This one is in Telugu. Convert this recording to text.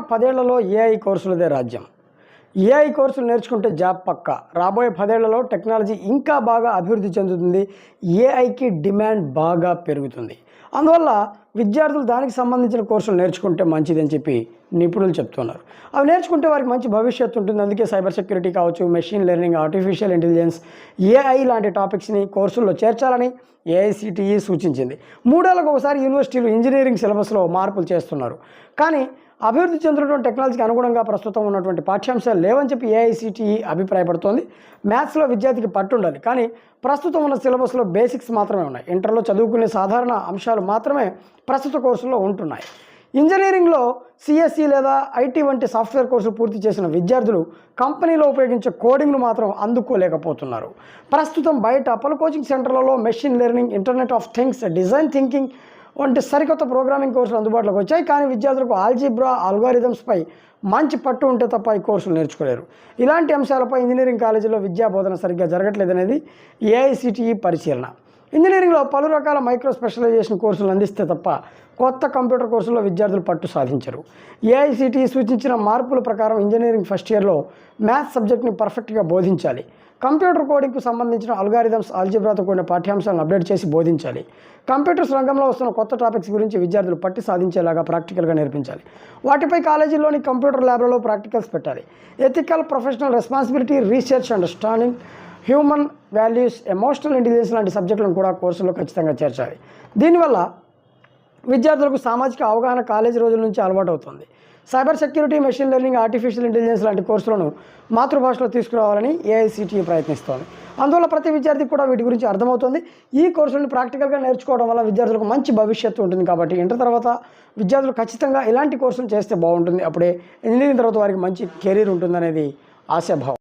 పదేళ్ళలో ఏఐ కోర్సులదే రాజ్యం. ఏఐ కోర్సులు నేర్చుకుంటే జాబ్ పక్క. రాబోయే పదేళ్ళలో టెక్నాలజీ ఇంకా బాగా అభివృద్ధి చెందుతుంది. ఏఐకి డిమాండ్ బాగా పెరుగుతుంది. అందువల్ల విద్యార్థులు దానికి సంబంధించిన కోర్సులు నేర్చుకుంటే మంచిదని చెప్పి నిపుణులు చెప్తున్నారు. అవి నేర్చుకుంటే వారికి మంచి భవిష్యత్తు ఉంటుంది. అందుకే సైబర్ సెక్యూరిటీ కావచ్చు machine learning artificial intelligence AI లాంటి టాపిక్స్ని కోర్సుల్లో చేర్చాలని ఏఐసిటిఈ సూచించింది. మూడేళ్ళకు ఒకసారి యూనివర్సిటీలు ఇంజనీరింగ్ సిలబస్లో మార్పులు చేస్తున్నారు. కానీ అభివృద్ధి చెందుతున్నటువంటి టెక్నాలజీకి అనుగుణంగా ప్రస్తుతం ఉన్నటువంటి పాఠ్యాంశాలు లేవని చెప్పి ఏఐసిటిఈ అభిప్రాయపడుతోంది. మ్యాథ్స్లో విద్యార్థికి పట్టు ఉండాలి కానీ ప్రస్తుతం ఉన్న సిలబస్లో బేసిక్స్ మాత్రమే ఉన్నాయి. ఇంటర్లో చదువుకునే సాధారణ అంశాలు మాత్రమే ప్రస్తుత కోర్సులో ఉంటున్నాయి. ఇంజనీరింగ్లో సిఎస్సి లేదా ఐటీ వంటి సాఫ్ట్వేర్ కోర్సులు పూర్తి చేసిన విద్యార్థులు కంపెనీలో ఉపయోగించే కోడింగ్ను మాత్రం అందుకోలేకపోతున్నారు. ప్రస్తుతం బయట పలు కోచింగ్ సెంటర్లలో machine learning internet of things design thinking వంటి సరికొత్త ప్రోగ్రామింగ్ కోర్సులు అందుబాటులోకి వచ్చాయి. కానీ విద్యార్థులకు ఆల్జీబ్రా ఆల్గారిథమ్స్పై మంచి పట్టు ఉంటే తప్ప ఈ కోర్సులు నేర్చుకోలేరు. ఇలాంటి అంశాలపై ఇంజనీరింగ్ కాలేజీలో విద్యా బోధన సరిగ్గా జరగట్లేదనేది ఏఐసిటిఈ పరిశీలన. ఇంజనీరింగ్లో పలు రకాల మైక్రో స్పెషలైజేషన్ కోర్సులు అందిస్తే తప్ప కొత్త కంప్యూటర్ కోర్సుల్లో విద్యార్థులు పట్టు సాధించరు. ఏఐసిటి సూచించిన మార్పుల ప్రకారం ఇంజనీరింగ్ ఫస్ట్ ఇయర్లో మ్యాథ్స్ సబ్జెక్ట్ని పర్ఫెక్ట్గా బోధించాలి. కంప్యూటర్ కోడింగ్కు సంబంధించిన అల్గారిథమ్స్ ఆల్జిబ్రాతో కూడిన పాఠ్యాంశాలను అప్డేట్ చేసి బోధించాలి. కంప్యూటర్స్ రంగంలో వస్తున్న కొత్త టాపిక్స్ గురించి విద్యార్థులు పట్టి సాధించేలాగా ప్రాక్టికల్గా నేర్పించాలి. వాటిపై కాలేజీలోని కంప్యూటర్ ల్యాబ్లలో ప్రాక్టికల్స్ పెట్టాలి. Ethical professional responsibility research understanding human values emotional intelligence లాంటి సబ్జెక్టులను కూడా కోర్సులో ఖచ్చితంగా చేర్చాలి. దీనివల్ల విద్యార్థులకు సామాజిక అవగాహన కాలేజీ రోజుల నుంచి అలవాటు అవుతుంది cyber security machine learning artificial intelligence లాంటి కోర్సులను మాతృభాషలో తీసుకురావాలని ఏఐసిటిఈ ప్రయత్నిస్తోంది. అందువల్ల ప్రతి విద్యార్థికి కూడా వీటి గురించి అర్థమవుతుంది. ఈ కోర్సులను ప్రాక్టికల్గా నేర్చుకోవడం వల్ల విద్యార్థులకు మంచి భవిష్యత్తు ఉంటుంది కాబట్టి ఇంటర్ తర్వాత విద్యార్థులు ఖచ్చితంగా ఇలాంటి కోర్సులు చేస్తే బాగుంటుంది. అప్పుడే ఇంజనీరింగ్ తర్వాత వారికి మంచి కెరీర్ ఉంటుందనేది ఆశాభావం.